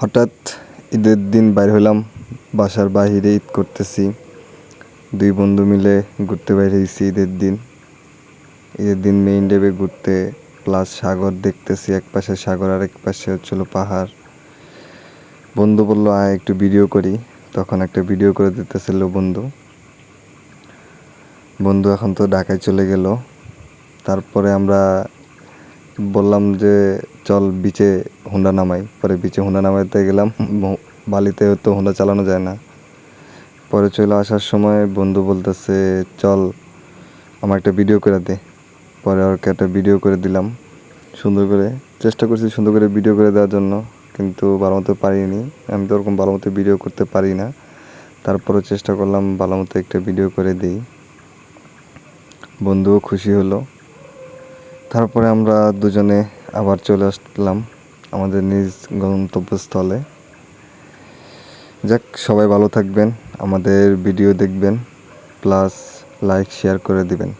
হঠাৎ ঈদের দিন বাইর হইলাম, বাসার বাহিরে ঈদ করতেছি। দুই বন্ধু মিলে ঘুরতে বাইর হয়েছি ঈদের দিন। ঈদের দিন মেইন ডেবে ঘুরতে প্লাস সাগর দেখতেছি, এক পাশে সাগর আর এক পাশে হচ্ছিল পাহাড়। বন্ধু বলল, আয়, একটু ভিডিও করি। তখন একটা ভিডিও করে দিতেছিল বন্ধু। বন্ধু এখন তো ঢাকায় চলে গেল। তারপরে আমরা বললাম যে চল বিচে হুন্ডা নামাই। পরে বিচে হুন্ডা নামাইতে গেলাম। বালিতে তো হুন্ডা চালানো যায় না। পরে চলে আসার সময় বন্ধু বলতেছে, চল আমার একটা ভিডিও করে দে। পরে ওকে একটা ভিডিও করে দিলাম। সুন্দর করে, চেষ্টা করছি সুন্দর করে ভিডিও করে দেওয়ার জন্য, কিন্তু ভালো মতো পারিনি। আমি তো ওরকম ভালো মতো ভিডিও করতে পারি না। তারপরেও চেষ্টা করলাম ভালো মতো একটা ভিডিও করে দিই। বন্ধুও খুশি হলো। তারপরে আমরা দুজনে আবার চলে আসলাম আমাদের নিজ গন্তব্যস্থলে। যাক, সবাই ভালো থাকবেন, আমাদের ভিডিও দেখবেন প্লাস লাইক শেয়ার করে দিবেন।